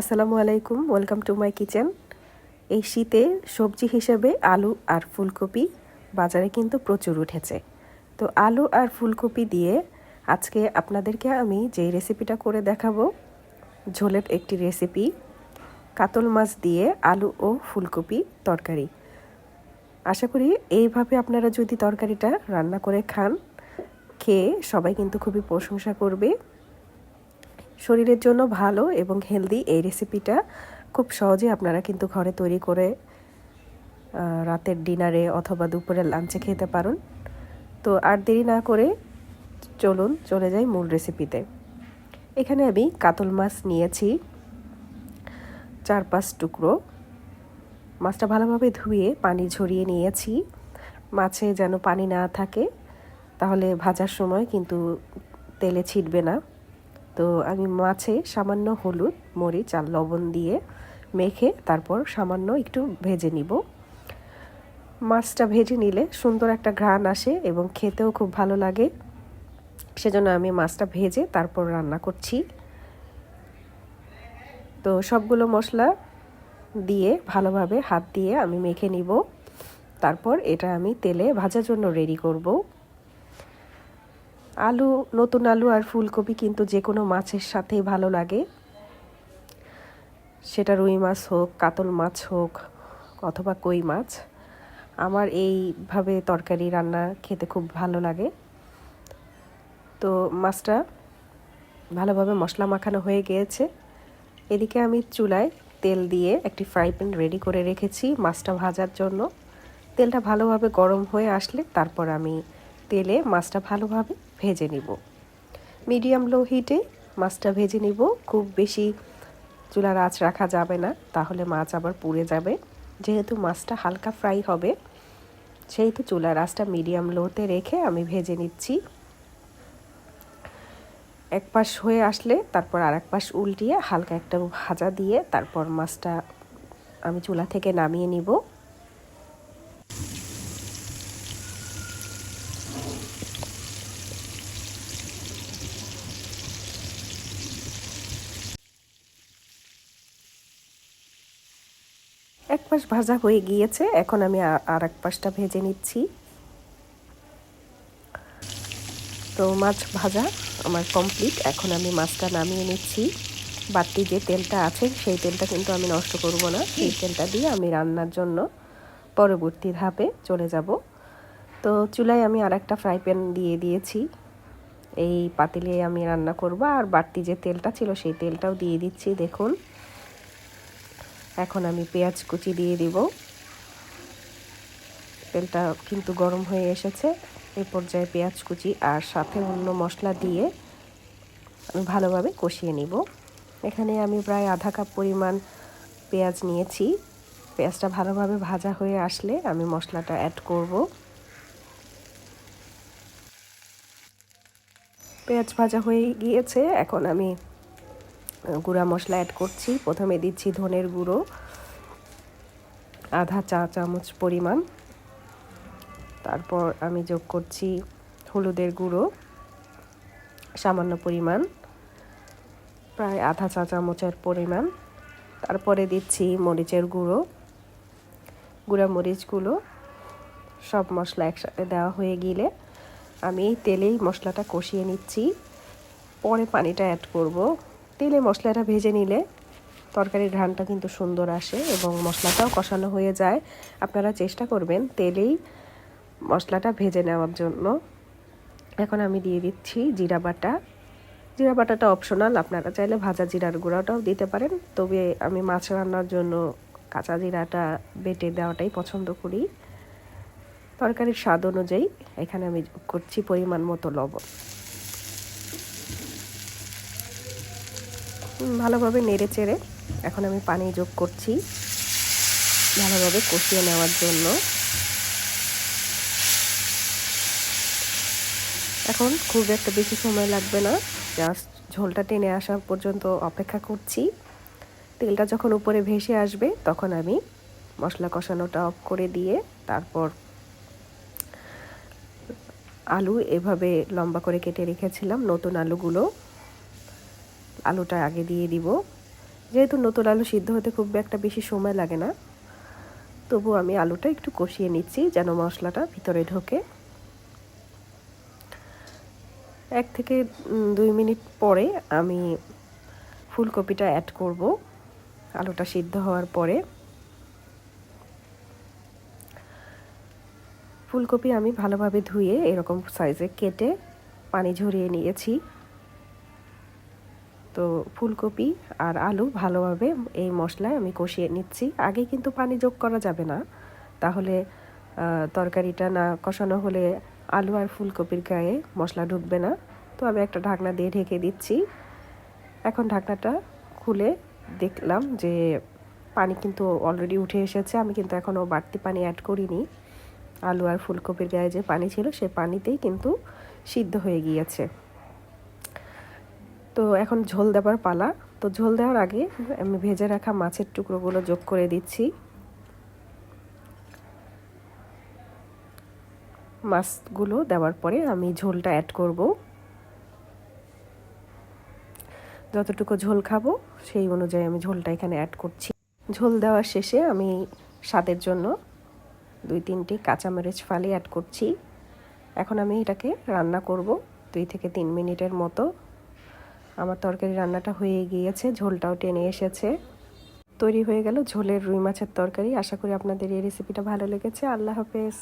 আসসালামু আলাইকুম welcome to my kitchen এই শীতে সবজি হিসেবে আলু আর ফুলকপি বাজারে কিন্তু প্রচুর উঠেছে। তো আলু আর ফুলকপি দিয়ে আজকে আপনাদেরকে আমি যে রেসিপিটা করে দেখাবো, ঝোলের একটি রেসিপি কাতল মাছ দিয়ে আলু ও ফুলকপি তরকারি। আশা করি এইভাবে আপনারা যদি তরকারিটা রান্না করে খান, খেয়ে সবাই কিন্তু খুবই প্রশংসা করবে। শরীরের জন্য ভালো এবং হেলদি এই রেসিপিটা খুব সহজে আপনারা কিন্তু ঘরে তৈরি করে রাতের ডিনারে অথবা দুপুরের লাঞ্চে খেতে পারুন। তো আর দেরি না করে চলুন, চলে যাই মূল রেসিপিতে এখানে আমি কাতল মাছ নিয়েছি চার পাঁচ টুকরো। মাছটা ভালোভাবে ধুয়ে পানি ঝরিয়ে নিয়েছি। মাছে যেন পানি না থাকে, তাহলে ভাজার সময় কিন্তু তেলে ছিটবে না। তো আমি মাছে সামান্য হলুদ, মরিচ আর লবণ দিয়ে মেখে তারপর সামান্য একটু ভেজে নিব। মাছটা ভেজে নিলে সুন্দর একটা ঘ্রাণ আসে এবং খেতেও খুব ভালো লাগে। সেজন্য আমি মাছটা ভেজে তারপর রান্না করছি। তো সবগুলো মশলা দিয়ে ভালোভাবে হাত দিয়ে আমি মেখে নিব। তারপর এটা আমি তেলে ভাজার জন্য রেডি করব। আলু, নতুন আলু আর ফুলকপি কিন্তু যে কোনো মাছের সাথেই ভালো লাগে। সেটা রুই মাছ হোক, কাতল মাছ হোক, অথবা কই মাছ। আমার এইভাবে তরকারি রান্না খেতে খুব ভালো লাগে। তো মাছটা ভালোভাবে মশলা মাখানো হয়ে গিয়েছে। এদিকে আমি চুলায় তেল দিয়ে একটি ফ্রাই প্যান রেডি করে রেখেছি মাছটা ভাজার জন্য। তেলটা ভালোভাবে গরম হয়ে আসলে তারপর আমি তেলে মাছটা ভালোভাবে ভেজে নিব। মিডিয়াম লো হিটে মাছটা ভেজে নিব। খুব বেশি চুলার আঁচ রাখা যাবে না, তাহলে মাছ আবার পুড়ে যাবে। যেহেতু মাছটা হালকা ফ্রাই হবে, সেহেতু চুলার আঁচটা মিডিয়াম লোতে রেখে আমি ভেজে নিচ্ছি। এক পাশ হয়ে আসলে তারপর আর এক পাশ উল্টিয়ে হালকা একটা ভাজা দিয়ে তারপর মাছটা আমি চুলা থেকে নামিয়ে নিব। এক পাশ ভাজা হয়ে গিয়েছে, এখন আমি আর এক পাশটা ভেজে নিচ্ছি। তো মাছ ভাজা আমার কমপ্লিট এখন আমি মাছটা নামিয়ে নিচ্ছি। বাড়তি যে তেলটা আছে, সেই তেলটা কিন্তু আমি নষ্ট করব না। সেই তেলটা দিয়ে আমি রান্নার জন্য পরবর্তী ধাপে চলে যাব। তো চুলায় আমি আর একটা ফ্রাই প্যান দিয়ে দিয়েছি। এই পাতিলে আমি রান্না করব, আর বাড়তি যে তেলটা ছিল, সেই তেলটাও দিয়ে দিচ্ছি, দেখুন। এখন আমি পেঁয়াজ কুচি দিয়ে দিব। তেলটা কিন্তু গরম হয়ে এসেছে। এ পর্যায়ে পেঁয়াজ কুচি আর সাথে অন্য মশলা দিয়ে আমি ভালোভাবে কষিয়ে নিব। এখানে আমি প্রায় আধা কাপ পরিমাণ পেঁয়াজ নিয়েছি। পেঁয়াজটা ভালোভাবে ভাজা হয়ে আসলে আমি মশলাটা অ্যাড করব। পেঁয়াজ ভাজা হয়ে গিয়েছে। এখন আমি গুঁড়া মশলা অ্যাড করছি। প্রথমে দিচ্ছি ধনের গুঁড়ো, আধা চা চামচ পরিমাণ। তারপর আমি যোগ করছি হলুদের গুঁড়ো, সামান্য পরিমাণ, প্রায় আধা চা চামচের পরিমাণ। তারপরে দিচ্ছি মরিচের গুঁড়ো, গুঁড়া মরিচগুলো সব মশলা একসাথে দেওয়া হয়ে গেলে আমি এই তেলেই মশলাটা কষিয়ে নিচ্ছি। পরে পানিটা অ্যাড করব। তেলে মশলাটা ভেজে নিলে তরকারির ঘ্রানটা কিন্তু সুন্দর আসে এবং মশলাটাও কষানো হয়ে যায়। আপনারা চেষ্টা করবেন তেলেই মশলাটা ভেজে নেওয়ার জন্য। এখন আমি দিয়ে দিচ্ছি জিরা বাটা। জিরা বাটাটা অপশনাল আপনারা চাইলে ভাজা জিরার গুঁড়াটাও দিতে পারেন। তবে আমি মাছ রান্নার জন্য কাঁচা জিরাটা বেটে দেওয়াটাই পছন্দ করি। তরকারির স্বাদ অনুযায়ী এখানে আমি করছি পরিমাণ মতো লবণ। ভালোভাবে নেড়ে চেড়ে এখন আমি পানি যোগ করছি ভালোভাবে কষিয়ে নেওয়ার জন্য। এখন খুব একটা বেশি সময় লাগবে না, জাস্ট ঝোলটা টেনে আসা পর্যন্ত অপেক্ষা করছি। তেলটা যখন উপরে ভেসে আসবে তখন আমি মশলা কষানোটা অফ করে দিয়ে তারপর আলু এভাবে লম্বা করে কেটে রেখেছিলাম, নতুন আলুগুলো। আলুটা আগে দিয়ে দিব। যেহেতু নতুন আলু সিদ্ধ হতে খুব একটা বেশি সময় লাগে না, তবু আমি আলুটা একটু কষিয়ে নিচ্ছি যেন মশলাটা ভিতরে ঢোকে। এক থেকে দুই মিনিট পরে আমি ফুলকপিটা অ্যাড করব, আলুটা সিদ্ধ হওয়ার পরে। ফুলকপি আমি ভালোভাবে ধুয়ে এরকম সাইজে কেটে পানি ঝরিয়ে নিয়েছি। তো ফুলকপি আর আলু ভালোভাবে এই মশলায় আমি কষিয়ে নিচ্ছি। আগে কিন্তু পানি যোগ করা যাবে না। তাহলে তরকারিটা না কষানো হলে আলু আর ফুলকপির গায়ে মশলা ঢুকবে না। তো আমি একটা ঢাকনা দিয়ে ঢেকে দিচ্ছি। এখন ঢাকনাটা খুলে দেখলাম যে পানি কিন্তু অলরেডি উঠে এসেছে। আমি কিন্তু এখনও বাড়তি পানি অ্যাড করিনি। আলু আর ফুলকপির গায়ে যে পানি ছিল, সে পানিতেই কিন্তু সিদ্ধ হয়ে গিয়েছে। তো এখন ঝোল দেবার পালা। তো ঝোল দেওয়ার আগে আমি ভেজে রাখা মাছের টুকরোগুলো যোগ করে দিচ্ছি। মাছগুলো দেওয়ার পরে আমি ঝোলটা অ্যাড করব। যতটুকু ঝোল খাব, সেই অনুযায়ী আমি ঝোলটা এখানে অ্যাড করছি। ঝোল দেওয়ার শেষে আমি স্বাদের জন্য দুই তিনটি কাঁচামরিচ ফালি অ্যাড করছি। এখন আমি এটাকে রান্না করব দুই থেকে তিন মিনিটের মতো। আমার তরকারি রান্নাটা হয়ে গিয়েছে, ঝোলটাও টেনে এসেছে। তৈরি হয়ে গেল ঝোলের রুই মাছের তরকারি। আশা করি আপনাদের এই রেসিপিটা ভালো লেগেছে। আল্লাহ হাফেজ।